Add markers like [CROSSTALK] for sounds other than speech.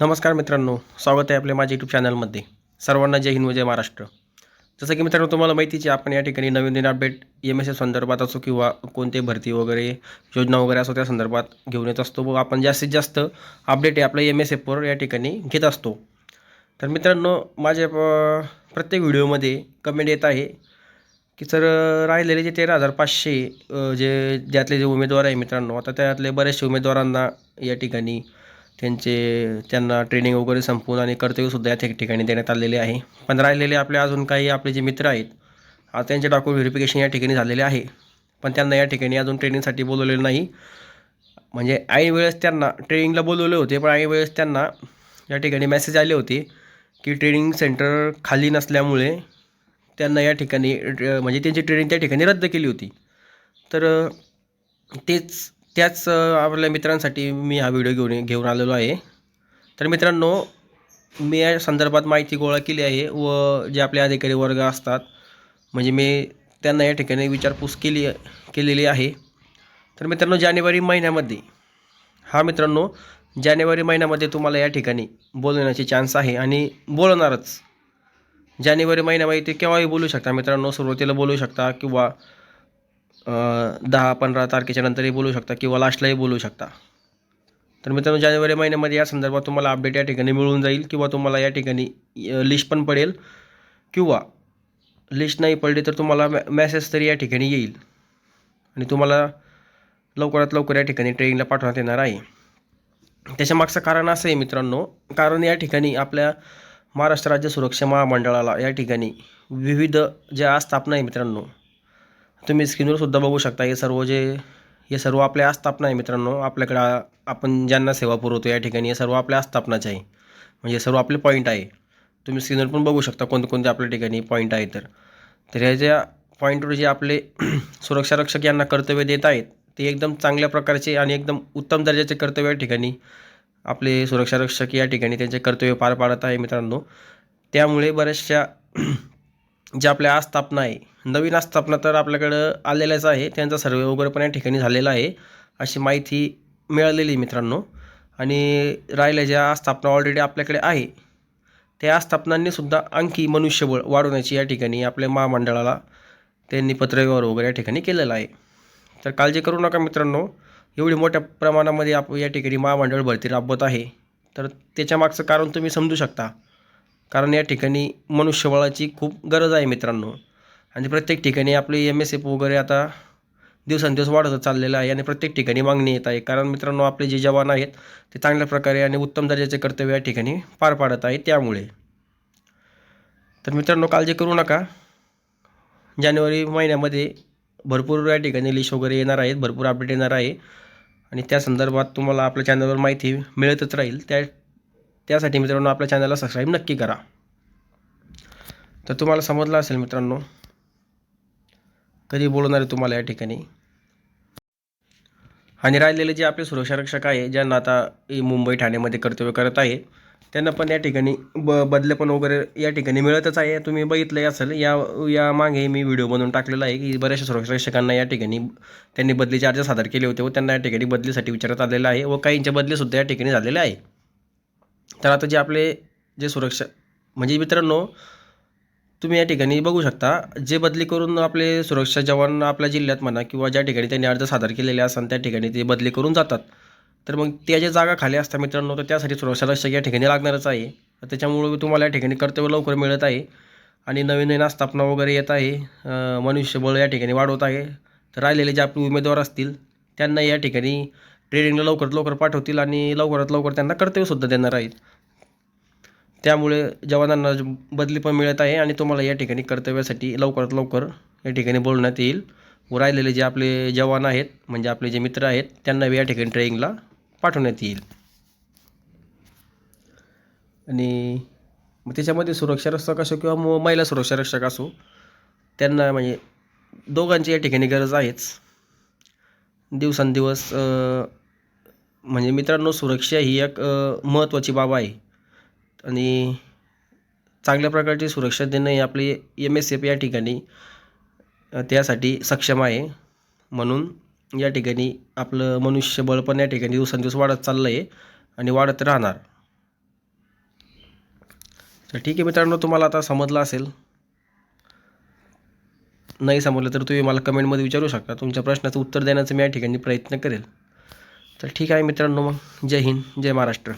नमस्कार मित्रांनो स्वागत आहे आपल्या माझ्या यूट्यूब चॅनलमध्ये सर्वांना जय हिंद जय महाराष्ट्र. जसं की मित्रांनो तुम्हाला माहितीच आहे आपण या ठिकाणी नवीन नवीन अपडेट एम एस एस संदर्भात असो किंवा कोणते भरती वगैरे योजना वगैरे असो त्या संदर्भात घेऊन येत असतो. व आपण जास्तीत जास्त अपडेट आहे आपल्या एम एस एफवर या ठिकाणी घेत असतो. तर मित्रांनो माझ्या प- प्रत्येक व्हिडिओमध्ये कमेंट येत आहे की सर राहिलेले जे तेरा हजार पाचशे जे ज्यातले जे उमेदवार आहे मित्रांनो आता त्यातले बरेचसे उमेदवारांना या ठिकाणी त्यांचे त्यांना ट्रेनिंग वगैरे संपवून आणि कर्तव्यसुद्धा या ठिक- ठिकाणी देण्यात आलेले आहे. पण राहिलेले आपले अजून काही आपले जे मित्र आहेत त्यांचे डॉक्युमेंट व्हेरिफिकेशन या ठिकाणी झालेले आहे. पण त्यांना या ठिकाणी अजून ट्रेनिंगसाठी बोलवलेलं नाही. म्हणजे ऐन वेळेस त्यांना ट्रेनिंगला बोलवले होते पण ऐन वेळेस त्यांना या ठिकाणी मेसेज आले होते की ट्रेनिंग सेंटर खाली नसल्यामुळे त्यांना या ठिकाणी म्हणजे त्यांची ट्रेनिंग त्या ठिकाणी रद्द केली होती. तर तेच त्याच आपल्या मित्रांसाठी मी हा व्हिडिओ घेऊन घेऊन आलेलो आहे. तर मित्रांनो मी या संदर्भात माहिती गोळा केली आहे व जे आपले अधिकारी वर्ग असतात म्हणजे मी त्यांना या ठिकाणी विचारपूस केली केलेली आहे. तर मित्रांनो जानेवारी महिन्यामध्ये हा मित्रांनो जानेवारी महिन्यामध्ये तुम्हाला या ठिकाणी बोलण्याचे चान्स आहे आणि बोलणारच. जानेवारी महिन्यामध्ये ते केव्हाही बोलू शकता मित्रांनो सुरुवातीला बोलू शकता किंवा दहा पंधरा तारखेच्या नंतरही बोलू शकता किंवा लास्टलाही बोलू शकता. तर मित्रांनो जानेवारी महिन्यामध्ये या संदर्भात तुम्हाला अपडेट या ठिकाणी मिळून जाईल किंवा तुम्हाला या ठिकाणी लिस्ट पण पडेल किंवा लिस्ट नाही पडली तर तुम्हाला मॅ मॅसेज तरी या ठिकाणी येईल. आणि तुम्हाला लवकरात लवकर या ठिकाणी ट्रेनिंगला पाठवण्यात येणार आहे. त्याच्यामागचं कारण असं आहे मित्रांनो कारण या ठिकाणी आपल्या महाराष्ट्र राज्य सुरक्षा महामंडळाला या ठिकाणी विविध ज्या आस्थापना आहे मित्रांनो तुम्ही स्क्रीनवर सुद्धा बघू शकता हे सर्व जे हे सर्व आपल्या आस्थापना आहे मित्रांनो. आपल्याकडे आपण ज्यांना सेवा पुरवतो या ठिकाणी हे सर्व आपल्या आस्थापनाचे आहे. म्हणजे सर्व आपले पॉईंट आहे. तुम्ही स्क्रीनवर पण बघू शकता कोणते कोणते आपल्या ठिकाणी पॉईंट आहे तर. तर ह्या ज्या पॉईंटवर जे आपले [CLEARS THROAT] सुरक्षा रक्षक यांना कर्तव्य देत आहेत ते एकदम चांगल्या प्रकारचे आणि एकदम उत्तम दर्जाचे कर्तव्य या ठिकाणी आपले सुरक्षा रक्षक या ठिकाणी त्यांचे कर्तव्य पार पाडत आहे मित्रांनो. त्यामुळे बऱ्याचशा [CLEARS THROAT] ज्या आपल्या आस्थापना आहे. नवीन आस्थापना तर आपल्याकडं आलेल्याच आहे. त्यांचा सर्वे वगैरे पण या ठिकाणी झालेला आहे. अशी माहिती मिळालेली आहे मित्रांनो. आणि राहिल्या ज्या आस्थापना ऑलरेडी आपल्याकडे आहे त्या आस्थापनांनीसुद्धा आणखी मनुष्यबळ वाढवण्याची या ठिकाणी आपल्या महामंडळाला त्यांनी पत्रव्यवहार वगैरे या ठिकाणी केलेला आहे. तर काळजी करू नका मित्रांनो. एवढी मोठ्या प्रमाणामध्ये आप या ठिकाणी महामंडळ भरती राबवत आहे. तर त्याच्यामागचं कारण तुम्ही समजू शकता. कारण या ठिकाणी मनुष्यबळाची खूप गरज आहे मित्रांनो. आणि प्रत्येक ठिकाणी आपली एम एस एफ वगैरे आता दिवसेंदिवस वाढत चाललेलं आहे आणि प्रत्येक ठिकाणी मागणी येत आहे. कारण मित्रांनो आपले जे जवान आहेत ते चांगल्या प्रकारे आणि उत्तम दर्जाचे कर्तव्य या ठिकाणी पार पाडत आहे त्यामुळे. तर मित्रांनो काळजी करू नका. जानेवारी महिन्यामध्ये भरपूर या ठिकाणी लिस्ट वगैरे येणार आहेत भरपूर अपडेट येणार आहे. आणि त्या संदर्भात तुम्हाला आपल्या चॅनलवर माहिती मिळतच राहील. त्या त्यासाठी मित्रांनो आपल्या चॅनलला सबस्क्राईब नक्की करा. तर तुम्हाला समजलं असेल मित्रांनो कधी बोलवणार आहे तुम्हाला या ठिकाणी? आणि राहिलेले जे आपले सुरक्षा रक्षक आहे ज्यांना आता मुंबई ठाण्यामध्ये कर्तव्य करत आहे त्यांना पण या ठिकाणी ब बदले पण वगैरे या ठिकाणी मिळतच आहे. तुम्ही बघितलं असेल या या मागे मी व्हिडिओ बनवून टाकलेला आहे की बऱ्याचशा सुरक्षा रक्षकांना या ठिकाणी त्यांनी बदलीचे अर्ज सादर केले होते व त्यांना या ठिकाणी बदलीसाठी विचारत आलेलं आहे व काहींच्या बदलीसुद्धा या ठिकाणी झालेले आहे. तर आता जे आपले जे सुरक्षा म्हणजे मित्रांनो तुम्ही या ठिकाणी बघू शकता जे बदली करून आपले सुरक्षा जवान आपल्या जिल्ह्यात म्हणा किंवा ज्या ठिकाणी त्यांनी अर्ज सादर केलेले असतात त्या ठिकाणी ते बदली करून जातात. तर मग त्या ज्या जागा खाली असतात मित्रांनो तर त्यासाठी सुरक्षा रक्षक या ठिकाणी लागणारच आहे. तर त्याच्यामुळे तुम्हाला या ठिकाणी कर्तव्य लवकर मिळत आहे आणि नवीन नवीन आस्थापना वगैरे येत आहे. मनुष्यबळ या ठिकाणी वाढवत आहे. तर राहिलेले जे आपले उमेदवार असतील त्यांना या ठिकाणी ट्रेनिंगला लवकरात लवकर पाठवतील आणि लवकरात लवकर त्यांना कर्तव्यसुद्धा देणार आहेत. त्यामुळे जवानांना बदली पण मिळत आहे आणि तुम्हाला या ठिकाणी कर्तव्यासाठी लवकरात लवकर या ठिकाणी बोलण्यात येईल. व राहिलेले जे आपले जवान आहेत म्हणजे आपले जे मित्र आहेत त्यांना या ठिकाणी ट्रेनिंगला पाठवण्यात येईल. आणि मग त्याच्यामध्ये सुरक्षा रक्षक असो किंवा म- महिला सुरक्षा रक्षक असो त्यांना म्हणजे दोघांची या ठिकाणी गरज आहेच. दिवसेंदिवस म्हणजे मित्रांनो सुरक्षा ही एक महत्त्वाची बाब आहे. आणि चांगल्या प्रकारची सुरक्षा देणं हे आपली एम एस एफ या ठिकाणी त्यासाठी सक्षम आहे. म्हणून या ठिकाणी आपलं मनुष्यबळ पण या ठिकाणी दिवसेंदिवस वाढत चाललं आहे आणि वाढत राहणार. तर ठीक आहे मित्रांनो तुम्हाला आता समजलं असेल. नाही समजलं तर तुम्ही मला कमेंटमध्ये विचारू शकता. तुमच्या प्रश्नाचं उत्तर देण्याचा मी या ठिकाणी प्रयत्न करेल. तर ठीक आहे मित्रांनो मग. जय हिंद जय महाराष्ट्र.